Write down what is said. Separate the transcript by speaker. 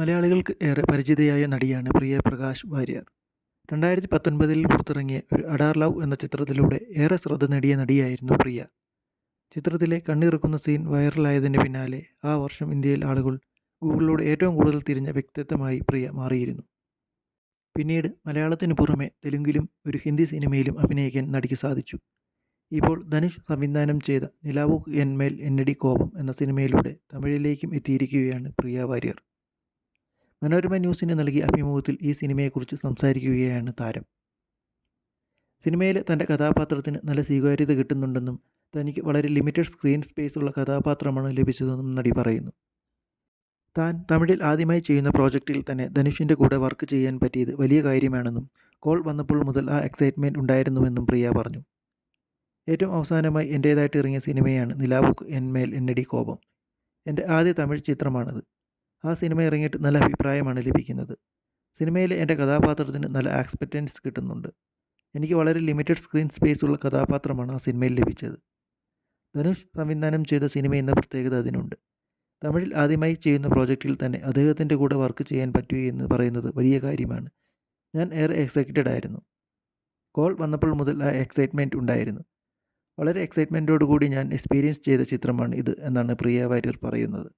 Speaker 1: മലയാളികൾക്ക് ഏറെ പരിചിതയായ നടിയാണ് പ്രിയ പ്രകാശ് വാര്യർ. രണ്ടായിരത്തി പത്തൊൻപതിൽ പുറത്തിറങ്ങിയ ഒരു അഡാർ ലവ് എന്ന ചിത്രത്തിലൂടെ ഏറെ ശ്രദ്ധ നേടിയ നടിയായിരുന്നു പ്രിയ. ചിത്രത്തിലെ കണ്ണിറക്കുന്ന സീൻ വൈറലായതിന് പിന്നാലെ ആ വർഷം ഇന്ത്യയിൽ ആളുകൾ ഗൂഗിളിലൂടെ ഏറ്റവും കൂടുതൽ തിരിഞ്ഞ വ്യക്തിത്വമായി പ്രിയ മാറിയിരുന്നു. പിന്നീട് മലയാളത്തിന് പുറമെ തെലുങ്കിലും ഒരു ഹിന്ദി സിനിമയിലും അഭിനയിക്കാൻ നടിക്ക് സാധിച്ചു. ഇപ്പോൾ ധനുഷ് സംവിധാനം ചെയ്ത നിലാവു എന്മേൽ എന്നടി കോപം എന്ന സിനിമയിലൂടെ തമിഴിലേക്കും എത്തിയിരിക്കുകയാണ് പ്രിയ വാര്യർ. മനോരമ ന്യൂസിന് നൽകിയ അഭിമുഖത്തിൽ ഈ സിനിമയെക്കുറിച്ച് സംസാരിക്കുകയാണ് താരം. സിനിമയിലെ തന്റെ കഥാപാത്രത്തിന് നല്ല സ്വീകാര്യത കിട്ടുന്നുണ്ടെന്നും തനിക്ക് വളരെ ലിമിറ്റഡ് സ്ക്രീൻ സ്പേസ് ഉള്ള കഥാപാത്രമാണ് ലഭിച്ചതെന്നും നടി പറയുന്നു. താൻ തമിഴിൽ ആദ്യമായി ചെയ്യുന്ന പ്രോജക്റ്റിൽ തന്നെ ധനുഷിന്റെ കൂടെ വർക്ക് ചെയ്യാൻ പറ്റിയത് വലിയ കാര്യമാണെന്നും കോൾ വന്നപ്പോൾ മുതൽ ആ എക്സൈറ്റ്മെന്റ് ഉണ്ടായിരുന്നുവെന്നും പ്രിയ പറഞ്ഞു. ഏറ്റവും അവസാനമായി എന്റേതായിട്ട് ഇറങ്ങിയ സിനിമയാണ് നിലാവുക്ക് എന്മേൽ എന്നടി കോപം. എന്റെ ആദ്യ തമിഴ് ചിത്രമാണത്. ആ സിനിമ ഇറങ്ങിയിട്ട് നല്ല അഭിപ്രായമാണ് ലഭിക്കുന്നത്. സിനിമയിൽ എന്റെ കഥാപാത്രത്തിന് നല്ല ആക്സ്പെക്റ്റൻസ് കിട്ടുന്നുണ്ട്. എനിക്ക് വളരെ ലിമിറ്റഡ് സ്ക്രീൻ സ്പേസ് ഉള്ള കഥാപാത്രമാണ് ആ സിനിമയിൽ ലഭിച്ചത്. ധനുഷ് സംവിധാനം ചെയ്ത സിനിമ എന്ന പ്രത്യേകത അതിനുണ്ട്. തമിഴിൽ ആദ്യമായി ചെയ്യുന്ന പ്രോജക്റ്റിൽ തന്നെ അദ്ദേഹത്തിന്റെ കൂടെ വർക്ക് ചെയ്യാൻ പറ്റുക എന്ന് പറയുന്നത് വലിയ കാര്യമാണ്. ഞാൻ ഏറെ എക്സൈറ്റഡ് ആയിരുന്നു. കോൾ വന്നപ്പോൾ മുതൽ ആ എക്സൈറ്റ്മെന്റ് ഉണ്ടായിരുന്നു. വളരെ എക്സൈറ്റ്മെന്റോടുകൂടി ഞാൻ എക്സ്പീരിയൻസ് ചെയ്ത ചിത്രമാണ് ഇത് എന്നാണ് പ്രിയ വാര്യർ പറയുന്നത്.